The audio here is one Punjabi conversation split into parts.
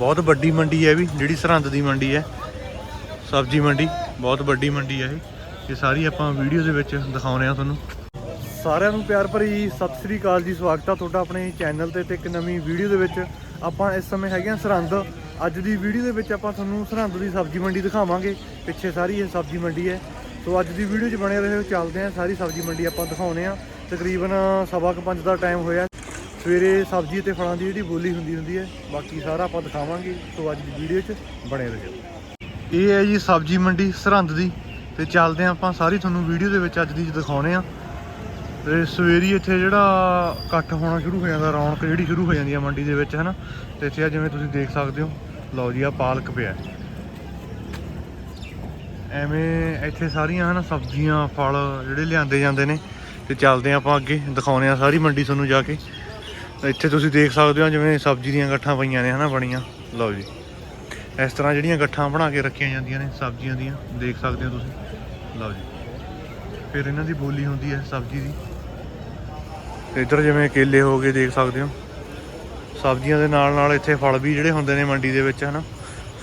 ਬਹੁਤ ਵੱਡੀ ਮੰਡੀ ਹੈ ਵੀ, ਜਿਹੜੀ ਸਰਹੰਦ ਦੀ ਮੰਡੀ ਹੈ। ਸਬਜ਼ੀ ਮੰਡੀ, ਬਹੁਤ ਵੱਡੀ ਮੰਡੀ ਹੈ ਇਹ। ਇਹ ਸਾਰੀ ਆਪਾਂ ਵੀਡੀਓ ਦੇ ਵਿੱਚ ਦਿਖਾਉਣੇ ਆ ਤੁਹਾਨੂੰ। ਸਾਰਿਆਂ ਨੂੰ ਪਿਆਰ ਭਰੀ ਸਤਿ ਸ੍ਰੀ ਅਕਾਲ ਜੀ, ਸਵਾਗਤ ਆ ਤੁਹਾਡਾ ਆਪਣੇ ਚੈਨਲ ਤੇ ਤੇ ਇੱਕ ਨਵੀਂ ਵੀਡੀਓ ਦੇ ਵਿੱਚ। ਆਪਾਂ ਇਸ ਸਮੇਂ ਹੈਗੇ ਆ ਸਰਹੰਦ। ਅੱਜ ਦੀ ਵੀਡੀਓ ਦੇ ਵਿੱਚ ਆਪਾਂ ਤੁਹਾਨੂੰ ਸਰਹੰਦ ਦੀ ਸਬਜ਼ੀ ਮੰਡੀ ਦਿਖਾਵਾਂਗੇ। ਪਿੱਛੇ ਸਾਰੀ ਇਹ ਸਬਜ਼ੀ ਮੰਡੀ ਹੈ। ਸੋ ਅੱਜ ਦੀ ਵੀਡੀਓ 'ਚ ਬਣੇ ਰਹੋ ਚੱਲਦੇ ਆ। ਸਾਰੀ ਸਬਜ਼ੀ ਮੰਡੀ ਆਪਾਂ ਦਿਖਾਉਣੇ ਆ। ਤਕਰੀਬਨ ਸਵਾ ਕੁ ਪੰਜ ਦਾ ਟਾਈਮ ਹੋਇਆ। ਸਵੇਰੇ ਸਬਜ਼ੀ ਤੇ ਫਲਾਂ ਦੀ ਜਿਹੜੀ ਬੋਲੀ ਹੁੰਦੀ ਹੁੰਦੀ ਹੈ, ਬਾਕੀ ਸਾਰਾ ਆਪਾਂ ਦਿਖਾਵਾਂਗੇ, ਸੋ ਅੱਜ ਦੀ ਵੀਡੀਓ 'ਚ ਬਣੇ ਰਹੋ ਇਹ ਹੈ ਜੀ ਸਬਜ਼ੀ ਮੰਡੀ ਸਰਹੰਦ ਦੀ, ਤੇ ਚੱਲਦੇ ਆ ਆਪਾਂ ਸਾਰੀ ਤੁਹਾਨੂੰ ਵੀਡੀਓ ਦੇ ਵਿੱਚ ਅੱਜ ਦੀ ਦਿਖਾਉਣੇ ਆ ਤੇ ਸਵੇਰੀ ਇੱਥੇ ਜਿਹੜਾ ਇਕੱਠ ਹੋਣਾ ਸ਼ੁਰੂ ਹੋ ਜਾਂਦਾ, ਰੌਣਕ ਜਿਹੜੀ ਸ਼ੁਰੂ ਹੋ ਜਾਂਦੀ ਆ ਮੰਡੀ ਦੇ ਵਿੱਚ, ਹਨਾ? ਤੇ ਇੱਥੇ ਆ ਜਿਵੇਂ ਤੁਸੀਂ ਦੇਖ ਸਕਦੇ ਹੋ, ਲਓ ਜੀ ਆ ਪਾਲਕ ਪਿਆ। ਐਵੇਂ ਇੱਥੇ ਸਾਰੀਆਂ, ਹਨਾ, ਸਬਜ਼ੀਆਂ, ਫਲ ਜਿਹੜੇ ਲਿਆਂਦੇ ਜਾਂਦੇ ਨੇ, ਤੇ ਚੱਲਦੇ ਆ ਆਪਾਂ ਅੱਗੇ ਦਿਖਾਉਣੇ ਆ ਸਾਰੀ ਮੰਡੀ ਤੁਹਾਨੂੰ ਜਾ ਕੇ। ਇੱਥੇ ਤੁਸੀਂ ਦੇਖ ਸਕਦੇ ਹੋ ਜਿਵੇਂ ਸਬਜ਼ੀ ਦੀਆਂ ਗੱਠਾਂ ਪਈਆਂ ਨੇ ਹਨਾ ਬਣੀਆਂ। ਲਓ ਜੀ। ਇਸ ਤਰ੍ਹਾਂ ਜਿਹੜੀਆਂ ਗੱਠਾਂ ਬਣਾ ਕੇ ਰੱਖੀਆਂ ਜਾਂਦੀਆਂ ਨੇ ਸਬਜ਼ੀਆਂ ਦੀਆਂ, ਦੇਖ ਸਕਦੇ ਹੋ ਤੁਸੀਂ। ਲਓ ਜੀ। ਫਿਰ ਇਹਨਾਂ ਦੀ ਬੋਲੀ ਹੁੰਦੀ ਹੈ ਸਬਜ਼ੀ ਦੀ। ਤੇ ਇੱਧਰ ਜਿਵੇਂ ਕੇਲੇ ਹੋ ਗਏ, ਦੇਖ ਸਕਦੇ ਹੋ। ਸਬਜ਼ੀਆਂ ਦੇ ਨਾਲ ਨਾਲ ਇੱਥੇ ਫਲ ਵੀ ਜਿਹੜੇ ਹੁੰਦੇ ਨੇ ਮੰਡੀ ਦੇ ਵਿੱਚ, ਹਨਾ।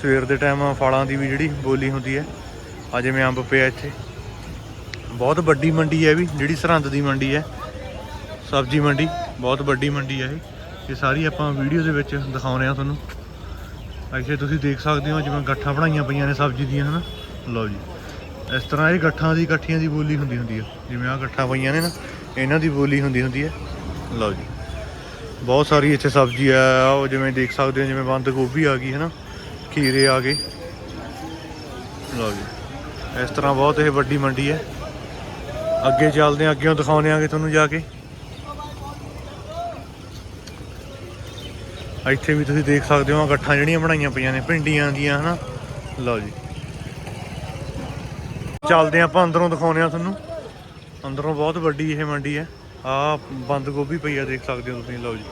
ਸਵੇਰ ਦੇ ਟਾਈਮ ਫਲਾਂ ਦੀ ਵੀ ਜਿਹੜੀ ਬੋਲੀ ਹੁੰਦੀ ਹੈ। ਆ ਜਿਵੇਂ ਅੰਬ ਪਿਆ ਇੱਥੇ। ਬਹੁਤ ਵੱਡੀ ਮੰਡੀ ਹੈ ਵੀ, ਜਿਹੜੀ ਸਰਹੰਦ ਦੀ ਮੰਡੀ ਹੈ। ਸਬਜ਼ੀ ਮੰਡੀ। ਬਹੁਤ ਵੱਡੀ ਮੰਡੀ ਹੈ ਇਹ। ਇਹ ਸਾਰੀ ਆਪਾਂ ਵੀਡੀਓ ਦੇ ਵਿੱਚ ਦਿਖਾਉਣੇ ਆ ਤੁਹਾਨੂੰ। ਇੱਥੇ ਤੁਸੀਂ ਦੇਖ ਸਕਦੇ ਹੋ ਜਿਵੇਂ ਗੱਠਾਂ ਬਣਾਈਆਂ ਪਈਆਂ ਨੇ ਸਬਜ਼ੀ ਦੀਆਂ, ਹਨਾ? ਲਓ ਜੀ। ਇਸ ਤਰ੍ਹਾਂ ਇਹ ਗੱਠਾਂ ਦੀ ਇਕੱਠੀਆਂ ਦੀ ਬੋਲੀ ਹੁੰਦੀ ਹੁੰਦੀ ਹੈ ਜਿਵੇਂ ਆ ਗੱਠਾਂ ਪਈਆਂ ਨੇ ਨਾ, ਇਹਨਾਂ ਦੀ ਬੋਲੀ ਹੁੰਦੀ ਹੁੰਦੀ ਹੈ ਲਓ ਜੀ। ਬਹੁਤ ਸਾਰੀ ਇੱਥੇ ਸਬਜ਼ੀ ਆ। ਉਹ ਜਿਵੇਂ ਦੇਖ ਸਕਦੇ ਹੋ, ਜਿਵੇਂ ਬੰਦ ਗੋਭੀ ਆ ਗਈ ਹੈ ਨਾ ਖੀਰੇ ਆ ਗਏ। ਲਓ ਜੀ। ਇਸ ਤਰ੍ਹਾਂ ਬਹੁਤ ਇਹ ਵੱਡੀ ਮੰਡੀ ਹੈ ਅੱਗੇ ਚੱਲਦੇ ਆ ਅੱਗੇ ਦਿਖਾਉਣੇ ਆਗੇ ਤੁਹਾਨੂੰ ਜਾ ਕੇ। ਇੱਥੇ ਵੀ ਤੁਸੀਂ ਦੇਖ ਸਕਦੇ ਹੋ ਗੱਠਾਂ ਜਿਹੜੀਆਂ ਬਣਾਈਆਂ ਪਈਆਂ ਨੇ, ਭਿੰਡੀਆਂ ਦੀਆਂ, ਹਨਾ? ਲਓ ਜੀ। ਚੱਲਦੇ ਆਪਾਂ ਅੰਦਰੋਂ ਦਿਖਾਉਣੇ ਆ ਤੁਹਾਨੂੰ। ਅੰਦਰੋਂ ਬਹੁਤ ਵੱਡੀ ਇਹ ਮੰਡੀ ਹੈ। ਆ ਬੰਦ ਗੋਭੀ ਪਈ ਆ, ਦੇਖ ਸਕਦੇ ਹੋ ਤੁਸੀਂ, ਲਓ ਜੀ।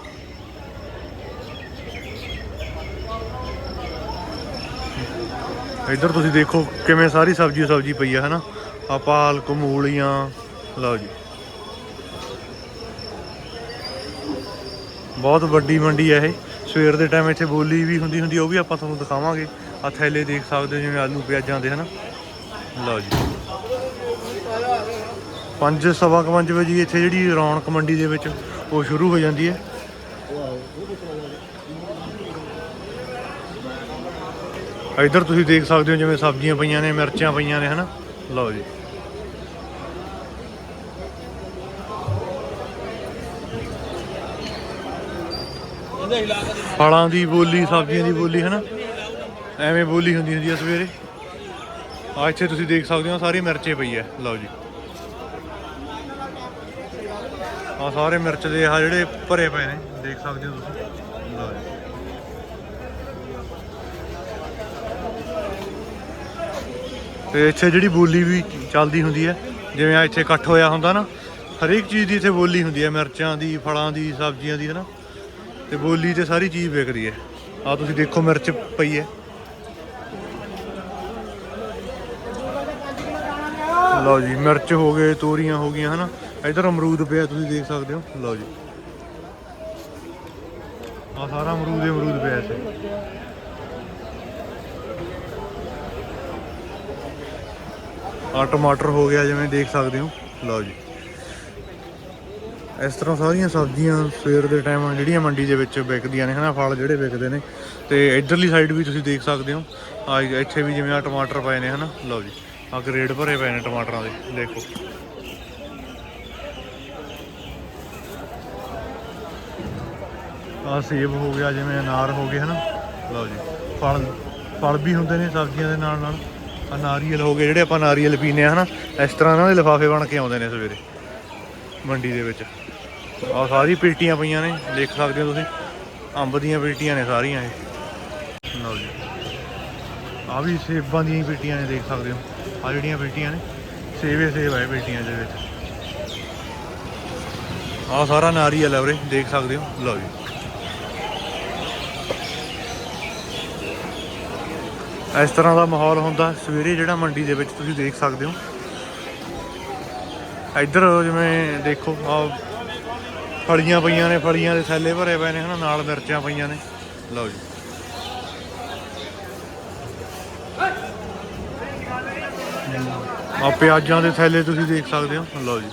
ਇੱਧਰ ਤੁਸੀਂ ਦੇਖੋ ਕਿਵੇਂ ਸਾਰੀ ਸਬਜ਼ੀ ਸਬਜ਼ੀ ਪਈ ਆ, ਹਨਾ? ਆ ਪਾਲਕ, ਮੂਲੀਆਂ, ਲਓ ਜੀ। ਬਹੁਤ ਵੱਡੀ ਮੰਡੀ ਹੈ ਇਹ। ਸਵੇਰ ਦੇ ਟਾਈਮ ਇੱਥੇ ਬੋਲੀ ਵੀ ਹੁੰਦੀ ਹੁੰਦੀ, ਉਹ ਵੀ ਆਪਾਂ ਤੁਹਾਨੂੰ ਦਿਖਾਵਾਂਗੇ। ਆ ਥੈਲੇ ਦੇਖ ਸਕਦੇ ਹੋ, ਜਿਵੇਂ ਆਲੂ ਪਿਆਜ਼ਾਂ ਦੇ ਹਨਾ। ਲਓ ਜੀ। ਪੰਜ, ਸਵਾ ਕੁ ਪੰਜ ਵਜੇ ਇੱਥੇ ਜਿਹੜੀ ਰੌਣਕ ਮੰਡੀ ਦੇ ਵਿੱਚ, ਉਹ ਸ਼ੁਰੂ ਹੋ ਜਾਂਦੀ ਹੈ। ਇੱਧਰ ਤੁਸੀਂ ਦੇਖ ਸਕਦੇ ਹੋ, ਜਿਵੇਂ ਸਬਜ਼ੀਆਂ ਪਈਆਂ ਨੇ, ਮਿਰਚਾਂ ਪਈਆਂ ਨੇ, ਹਨਾ। ਲਓ ਜੀ। ਫਲਾਂ ਦੀ ਬੋਲੀ, ਸਬਜ਼ੀਆਂ ਦੀ ਬੋਲੀ, ਹਨਾ? ਐਵੇਂ ਬੋਲੀ ਹੁੰਦੀ ਹੁੰਦੀ ਆ ਸਵੇਰੇ। ਆ ਇੱਥੇ ਤੁਸੀਂ ਦੇਖ ਸਕਦੇ ਹੋ, ਸਾਰੀ ਮਿਰਚੇ ਪਈ ਹੈ ਲਓ ਜੀ। ਆ ਸਾਰੇ ਮਿਰਚ ਦੇ ਆ ਜਿਹੜੇ ਭਰੇ ਪਏ ਨੇ, ਦੇਖ ਸਕਦੇ ਹੋ ਤੁਸੀਂ। ਲਓ ਜੀ। ਤੇ ਇੱਥੇ ਜਿਹੜੀ ਬੋਲੀ ਵੀ ਚੱਲਦੀ ਹੁੰਦੀ ਹੈ ਜਿਵੇਂ ਆ ਇੱਥੇ ਇਕੱਠ ਹੋਇਆ ਹੁੰਦਾ ਨਾ, ਹਰੇਕ ਚੀਜ਼ ਦੀ ਇੱਥੇ ਬੋਲੀ ਹੁੰਦੀ ਹੈ ਮਿਰਚਾਂ ਦੀ, ਫਲਾਂ ਦੀ, ਸਬਜ਼ੀਆਂ ਦੀ ਹੈ ਨਾ ਤੇ ਬੋਲੀ ਤੇ ਸਾਰੀ ਚੀਜ਼ ਵਿਕਦੀ ਹੈ। ਆ ਤੁਸੀਂ ਦੇਖੋ ਮਿਰਚ ਪਈ ਹੈ। ਲਓ ਜੀ, ਮਿਰਚ ਹੋ ਗਏ, ਤੋਰੀਆਂ ਹੋ ਗਈਆਂ, ਹਨਾ? ਇਧਰ ਅਮਰੂਦ ਪਿਆ, ਤੁਸੀਂ ਦੇਖ ਸਕਦੇ ਹੋ। ਲਓ ਜੀ। ਆ ਸਾਰਾ ਅਮਰੂਦ ਹੀ ਅਮਰੂਦ ਪਿਆ ਇੱਥੇ। ਆ ਟਮਾਟਰ ਹੋ ਗਿਆ, ਜਿਵੇਂ ਦੇਖ ਸਕਦੇ ਹੋ। ਲਓ ਜੀ। ਇਸ ਤਰ੍ਹਾਂ ਸਾਰੀਆਂ ਸਬਜ਼ੀਆਂ ਸਵੇਰ ਦੇ ਟਾਈਮ ਜਿਹੜੀਆਂ ਮੰਡੀ ਦੇ ਵਿੱਚ ਵਿਕਦੀਆਂ ਨੇ, ਹਨਾ, ਫਲ ਜਿਹੜੇ ਵਿਕਦੇ ਨੇ, ਤੇ ਇਧਰਲੀ ਸਾਈਡ ਵੀ ਤੁਸੀਂ ਦੇਖ ਸਕਦੇ ਹੋ। ਆ ਇੱਥੇ ਵੀ ਜਿਵੇਂ ਆ ਟਮਾਟਰ ਪਏ ਨੇ, ਹਨਾ, ਲਓ ਜੀ ਆ ਗ੍ਰੇਡ ਭਰੇ ਪਏ ਨੇ ਟਮਾਟਰਾਂ ਦੇ, ਦੇਖੋ। ਆ ਸੇਬ ਹੋ ਗਿਆ, ਜਿਵੇਂ ਅਨਾਰ ਹੋ ਗਏ, ਹਨਾ, ਲਓ ਜੀ, ਫਲ ਫਲ ਵੀ ਹੁੰਦੇ ਨੇ ਸਬਜ਼ੀਆਂ ਦੇ ਨਾਲ ਨਾਲ। ਆ ਨਾਰੀਅਲ ਹੋ ਗਏ, ਜਿਹੜੇ ਆਪਾਂ ਨਾਰੀਅਲ ਪੀਨੇ ਆ, ਹਨਾ, ਇਸ ਤਰ੍ਹਾਂ ਇਹਨਾਂ ਦੇ ਲਿਫਾਫੇ ਬਣ ਕੇ ਆਉਂਦੇ ਨੇ ਸਵੇਰੇ, ਮੰਡੀ ਦੇ ਵਿੱਚ। ਆ ਸਾਰੀ ਪੇਟੀਆਂ ਪਈਆਂ ਨੇ, ਦੇਖ ਸਕਦੇ ਹੋ ਤੁਸੀਂ। ਅੰਬ ਦੀਆਂ ਪੇਟੀਆਂ ਨੇ ਸਾਰੀਆਂ ਇਹ। ਲਓ ਜੀ। ਆ ਵੀ ਸੇਬਾਂ ਦੀਆਂ ਪੇਟੀਆਂ ਨੇ, ਦੇਖ ਸਕਦੇ ਹੋ। ਆ ਜਿਹੜੀਆਂ ਪੇਟੀਆਂ ਨੇ, ਸੇਵੇ ਸੇਬ ਹੈ ਪੇਟੀਆਂ ਦੇ ਵਿੱਚ। ਆ ਸਾਰਾ ਨਾਰੀਅਲ ਹੈ ਉਰੇ ਦੇਖ ਸਕਦੇ ਹੋ। ਲਓ ਜੀ। ਇਸ ਤਰ੍ਹਾਂ ਦਾ ਮਾਹੌਲ ਹੁੰਦਾ, ਸਵੇਰੇ ਜਿਹੜਾ ਮੰਡੀ ਦੇ ਵਿੱਚ ਤੁਸੀਂ ਦੇਖ ਸਕਦੇ ਹੋ। ਇੱਧਰ ਜਿਵੇਂ ਦੇਖੋ ਆ ਫਲੀਆਂ ਪਈਆਂ ਨੇ, ਫਲੀਆਂ ਦੇ ਥੈਲੇ ਭਰੇ ਪਏ ਨੇ, ਹਨਾ, ਨਾਲ ਮਿਰਚਾਂ ਪਈਆਂ ਨੇ। ਲਓ ਜੀ। ਆ ਪਿਆਜ਼ਾਂ ਦੇ ਥੈਲੇ ਤੁਸੀਂ ਦੇਖ ਸਕਦੇ ਹੋ। ਲਓ ਜੀ।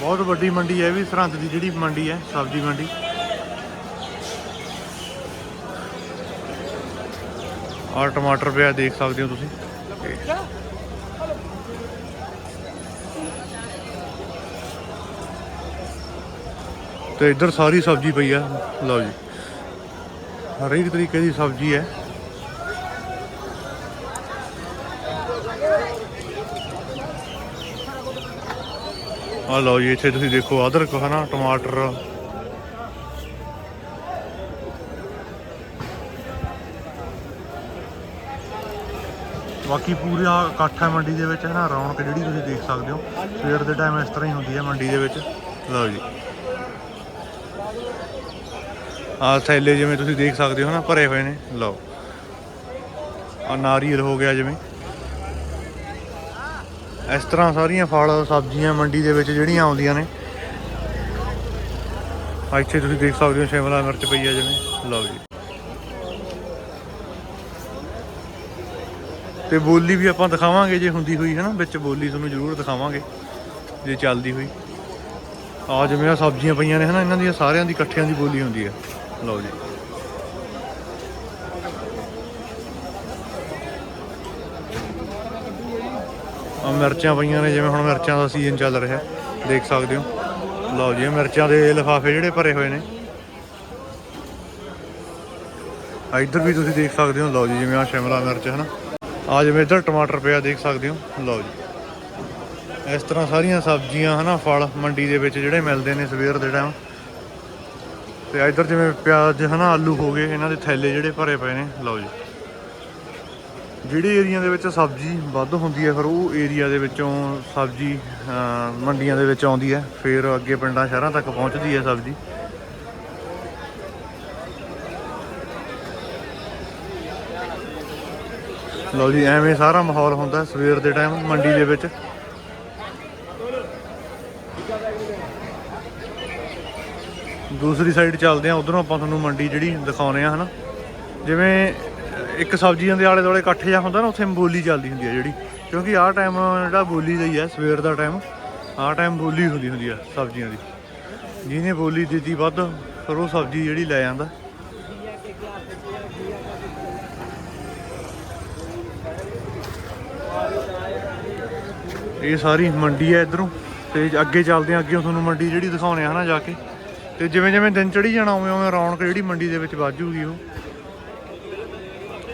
ਬਹੁਤ ਵੱਡੀ ਮੰਡੀ ਹੈ ਇਹ ਵੀ, ਸਰਹੰਦ ਦੀ ਜਿਹੜੀ ਮੰਡੀ ਹੈ, ਸਬਜ਼ੀ ਮੰਡੀ। ਆ ਟਮਾਟਰ ਪਿਆ, ਦੇਖ ਸਕਦੇ ਹੋ ਤੁਸੀਂ। ਤੇ ਇੱਧਰ ਸਾਰੀ ਸਬਜ਼ੀ ਪਈ ਆ। ਲਓ ਜੀ। ਹਰੇਕ ਤਰੀਕੇ ਦੀ ਸਬਜ਼ੀ ਹੈ। ਆ ਲਓ ਜੀ, ਇੱਥੇ ਤੁਸੀਂ ਦੇਖੋ ਅਦਰਕ, ਹਨਾ, ਟਮਾਟਰ। ਬਾਕੀ ਪੂਰਾ ਇਕੱਠ ਹੈ ਮੰਡੀ ਦੇ ਵਿੱਚ ਹੈ ਨਾ ਰੌਣਕ ਜਿਹੜੀ ਤੁਸੀਂ ਦੇਖ ਸਕਦੇ ਹੋ। ਸਵੇਰ ਦੇ ਟਾਈਮ ਇਸ ਤਰ੍ਹਾਂ ਹੀ ਹੁੰਦੀ ਹੈ ਮੰਡੀ ਦੇ ਵਿੱਚ। ਲਓ ਜੀ। ਆ ਥੈਲੇ ਜਿਵੇਂ ਤੁਸੀਂ ਦੇਖ ਸਕਦੇ ਹੋ ਨਾ, ਭਰੇ ਹੋਏ ਨੇ। ਲਓ। ਆ ਨਾਰੀਅਲ ਹੋ ਗਿਆ ਜਿਵੇਂ। ਇਸ ਤਰ੍ਹਾਂ ਸਾਰੀਆਂ ਫਲ, ਸਬਜ਼ੀਆਂ, ਮੰਡੀ ਦੇ ਵਿੱਚ ਜਿਹੜੀਆਂ ਆਉਂਦੀਆਂ ਨੇ। ਇੱਥੇ ਤੁਸੀਂ ਦੇਖ ਸਕਦੇ ਹੋ, ਸ਼ਿਮਲਾ ਮਿਰਚ ਪਈ ਆ ਜਿਵੇਂ। ਲਓ ਜੀ। ਤੇ ਬੋਲੀ ਵੀ ਆਪਾਂ ਦਿਖਾਵਾਂਗੇ, ਜੇ ਹੁੰਦੀ ਹੋਈ ਹੈ ਨਾ, ਵਿੱਚ ਬੋਲੀ ਤੁਹਾਨੂੰ ਜ਼ਰੂਰ ਦਿਖਾਵਾਂਗੇ, ਜੇ ਚੱਲਦੀ ਹੋਈ। ਆ ਜਿਵੇਂ ਆ ਸਬਜ਼ੀਆਂ ਪਈਆਂ ਨੇ ਹਨਾ, ਇਹਨਾਂ ਦੀਆਂ ਸਾਰਿਆਂ ਦੀ, ਇਕੱਠਿਆਂ ਦੀ ਬੋਲੀ ਹੁੰਦੀ ਹੈ ਲਓ ਜੀ। ਆ ਮਿਰਚਾਂ ਪਈਆਂ ਨੇ, ਜਿਵੇਂ ਹੁਣ ਮਿਰਚਾਂ ਦਾ ਸੀਜ਼ਨ ਚੱਲ ਰਿਹਾ, ਦੇਖ ਸਕਦੇ ਹੋ। ਲਓ ਜੀ ਮਿਰਚਾਂ ਦੇ ਲਿਫਾਫੇ ਜਿਹੜੇ ਭਰੇ ਹੋਏ ਨੇ। ਆ ਇੱਧਰ ਵੀ ਤੁਸੀਂ ਦੇਖ ਸਕਦੇ ਹੋ, ਲਓ ਜੀ, ਜਿਵੇਂ ਆ ਸ਼ਿਮਲਾ ਮਿਰਚ ਹੈ ਨਾ ਆ ਜਿਵੇਂ ਇੱਧਰ ਟਮਾਟਰ ਪਿਆ, ਦੇਖ ਸਕਦੇ ਹੋ। ਲਓ ਜੀ। ਇਸ ਤਰ੍ਹਾਂ ਸਾਰੀਆਂ ਸਬਜ਼ੀਆਂ, ਹਨਾ, ਫਲ ਮੰਡੀ ਦੇ ਵਿੱਚ ਜਿਹੜੇ ਮਿਲਦੇ ਨੇ ਸਵੇਰ ਦੇ ਟਾਈਮ ਤੇ ਇੱਧਰ ਜਿਵੇਂ ਪਿਆਜ਼ ਹਨਾ, ਆਲੂ ਹੋ ਗਏ, ਇਹਨਾਂ ਦੇ ਥੈਲੇ ਜਿਹੜੇ ਭਰੇ ਪਏ ਨੇ, ਲਓ ਜੀ। ਜਿਹੜੇ ਏਰੀਆ ਦੇ ਵਿੱਚ ਸਬਜ਼ੀ ਵੱਧ ਹੁੰਦੀ ਹੈ, ਫਿਰ ਉਹ ਏਰੀਆ ਦੇ ਵਿੱਚੋਂ ਸਬਜ਼ੀ ਮੰਡੀਆਂ ਦੇ ਵਿੱਚ ਆਉਂਦੀ ਹੈ। ਫਿਰ ਅੱਗੇ ਪਿੰਡਾਂ, ਸ਼ਹਿਰਾਂ ਤੱਕ ਪਹੁੰਚਦੀ ਹੈ ਸਬਜ਼ੀ। ਲਓ ਜੀ, ਐਵੇਂ ਸਾਰਾ ਮਾਹੌਲ ਹੁੰਦਾ ਸਵੇਰ ਦੇ ਟਾਈਮ ਮੰਡੀ ਦੇ ਵਿੱਚ। ਦੂਸਰੀ ਸਾਈਡ ਚੱਲਦੇ ਆ ਉਧਰੋਂ ਆਪਾਂ ਤੁਹਾਨੂੰ ਮੰਡੀ ਜਿਹੜੀ ਦਿਖਾਉਨੇ ਆ ਹਨਾ। ਜਿਵੇਂ ਇੱਕ ਸਬਜ਼ੀਆਂ ਦੇ ਆਲੇ ਦੁਆਲੇ ਇਕੱਠ ਜਿਹਾ ਹੁੰਦਾ ਨਾ, ਉੱਥੇ ਬੋਲੀ ਚੱਲਦੀ ਹੁੰਦੀ ਆ ਜਿਹੜੀ। ਕਿਉਂਕਿ ਆਹ ਟਾਈਮ ਜਿਹੜਾ ਬੋਲੀ ਦਾ ਹੀ ਆ, ਸਵੇਰ ਦਾ ਟਾਈਮ ਆਹ ਟਾਈਮ ਬੋਲੀ ਹੁੰਦੀ ਹੁੰਦੀ ਆ ਸਬਜ਼ੀਆਂ ਦੀ। ਜਿਹਨੇ ਬੋਲੀ ਦਿੱਤੀ ਵੱਧ, ਫਿਰ ਉਹ ਸਬਜ਼ੀ ਜਿਹੜੀ ਲੈ ਜਾਂਦਾ। ਇਹ ਸਾਰੀ ਮੰਡੀ ਹੈ ਇਧਰੋਂ, ਤੇ ਅੱਗੇ ਚੱਲਦੇ ਆ ਅੱਗੇ ਤੁਹਾਨੂੰ ਮੰਡੀ ਜਿਹੜੀ ਦਿਖਾਉਣੇ ਆ ਹਨਾ, ਜਾ ਕੇ। ਤੇ ਜਿਵੇਂ ਜਿਵੇਂ ਦਿਨ ਚੜੀ ਜਾਣਾ, ਉਵੇਂ ਉਵੇਂ ਰੌਣਕ ਜਿਹੜੀ ਮੰਡੀ ਦੇ ਵਿੱਚ ਵੱਜੂਗੀ ਉਹ।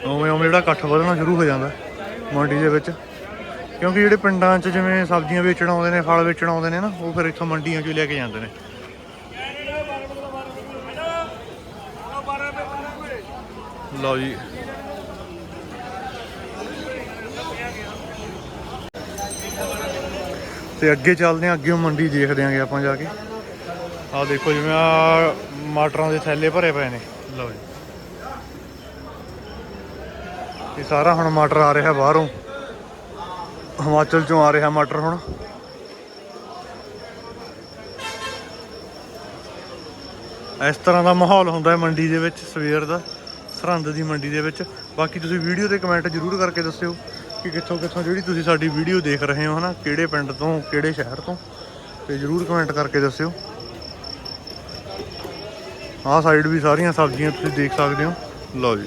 ਉਵੇਂ ਉਵੇਂ ਜਿਹੜਾ ਇਕੱਠ ਵਧਣਾ ਸ਼ੁਰੂ ਹੋ ਜਾਂਦਾ ਮੰਡੀ ਦੇ ਵਿੱਚ। ਕਿਉਂਕਿ ਜਿਹੜੇ ਪਿੰਡਾਂ 'ਚ ਜਿਵੇਂ ਸਬਜ਼ੀਆਂ ਵੇਚਣ ਆਉਂਦੇ ਨੇ, ਫਲ ਵੇਚਣ ਆਉਂਦੇ ਨੇ ਨਾ, ਉਹ ਫਿਰ ਇੱਥੋਂ ਮੰਡੀਆਂ 'ਚੋਂ ਲੈ ਕੇ ਜਾਂਦੇ ਨੇ। ਲਓ ਜੀ। ਤੇ ਅੱਗੇ ਚੱਲਦੇ ਆਂ, ਅੱਗੇ ਮੰਡੀ ਦੇਖਦੇ ਆਂਗੇ ਆਪਾਂ ਜਾ ਕੇ। ਆਹ ਦੇਖੋ ਜਿਵੇਂ ਆ ਮਟਰਾਂ ਦੇ ਥੈਲੇ ਭਰੇ ਪਏ ਨੇ। ਲਓ ਜੀ। ਇਹ ਸਾਰਾ ਹੁਣ ਮਟਰ ਆ ਰਿਹਾ ਬਾਹਰੋਂ। ਹਿਮਾਚਲ ਚੋਂ ਆ ਰਿਹਾ ਮਟਰ ਹੁਣ। ਇਸ ਤਰ੍ਹਾਂ ਦਾ ਮਾਹੌਲ ਹੁੰਦਾ ਹੈ ਮੰਡੀ ਦੇ ਵਿੱਚ ਸਵੇਰ ਦਾ ਸਰਹੰਦ ਦੀ ਮੰਡੀ ਦੇ ਵਿੱਚ। ਬਾਕੀ ਤੁਸੀਂ ਵੀਡੀਓ ਤੇ ਕਮੈਂਟ ਜ਼ਰੂਰ ਕਰਕੇ ਦੱਸਿਓ ਕਿ ਕਿੱਥੋਂ ਕਿੱਥੋਂ ਜਿਹੜੀ ਤੁਸੀਂ ਸਾਡੀ ਵੀਡੀਓ ਦੇਖ ਰਹੇ ਹੋ ਹਨਾ? ਕਿਹੜੇ ਪਿੰਡ ਤੋਂ ਕਿਹੜੇ ਸ਼ਹਿਰ ਤੋਂ? ਤੇ ਜ਼ਰੂਰ ਕਮੈਂਟ ਕਰਕੇ ਦੱਸਿਓ। ਆਹ ਸਾਈਡ ਵੀ ਸਾਰੀਆਂ ਸਬਜ਼ੀਆਂ ਤੁਸੀਂ ਦੇਖ ਸਕਦੇ ਹੋ। ਲਓ ਜੀ।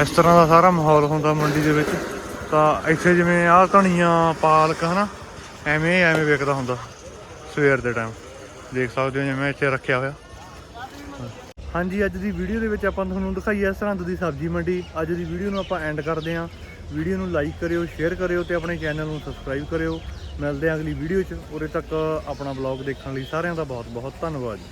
ਇਸ ਤਰ੍ਹਾਂ ਦਾ ਸਾਰਾ ਮਾਹੌਲ ਹੁੰਦਾ ਮੰਡੀ ਦੇ ਵਿੱਚ। ਤਾਂ ਇੱਥੇ ਜਿਵੇਂ ਆਹ ਧਨੀਆ, ਪਾਲਕ ਹਨਾ, ਐਵੇਂ ਐਵੇਂ ਵਿਕਦਾ ਹੁੰਦਾ ਸਵੇਰ ਦੇ ਟਾਈਮ ਦੇਖ ਸਕਦੇ ਹੋ ਜਿਵੇਂ ਇੱਥੇ ਰੱਖਿਆ ਹੋਇਆ। ਹਾਂਜੀ, ਅੱਜ ਦੀ ਵੀਡੀਓ ਦੇ ਵਿੱਚ ਆਪਾਂ ਤੁਹਾਨੂੰ ਦਿਖਾਈ ਹੈ ਸਰਹੰਦ ਦੀ ਸਬਜ਼ੀ ਮੰਡੀ। ਅੱਜ ਦੀ ਵੀਡੀਓ ਨੂੰ ਆਪਾਂ ਐਂਡ ਕਰਦੇ ਹਾਂ। ਵੀਡੀਓ ਨੂੰ ਲਾਈਕ ਕਰਿਓ ਸ਼ੇਅਰ ਕਰਿਓ ਤੇ ਆਪਣੇ ਚੈਨਲ ਨੂੰ ਸਬਸਕ੍ਰਾਈਬ ਕਰਿਓ। ਮਿਲਦੇ ਹਾਂ ਅਗਲੀ ਵੀਡੀਓ 'ਚ। ਉਰੇ ਤੱਕ ਆਪਣਾ ਬਲੌਗ ਦੇਖਣ ਲਈ ਸਾਰਿਆਂ ਦਾ ਬਹੁਤ ਬਹੁਤ ਧੰਨਵਾਦ। ਜੀ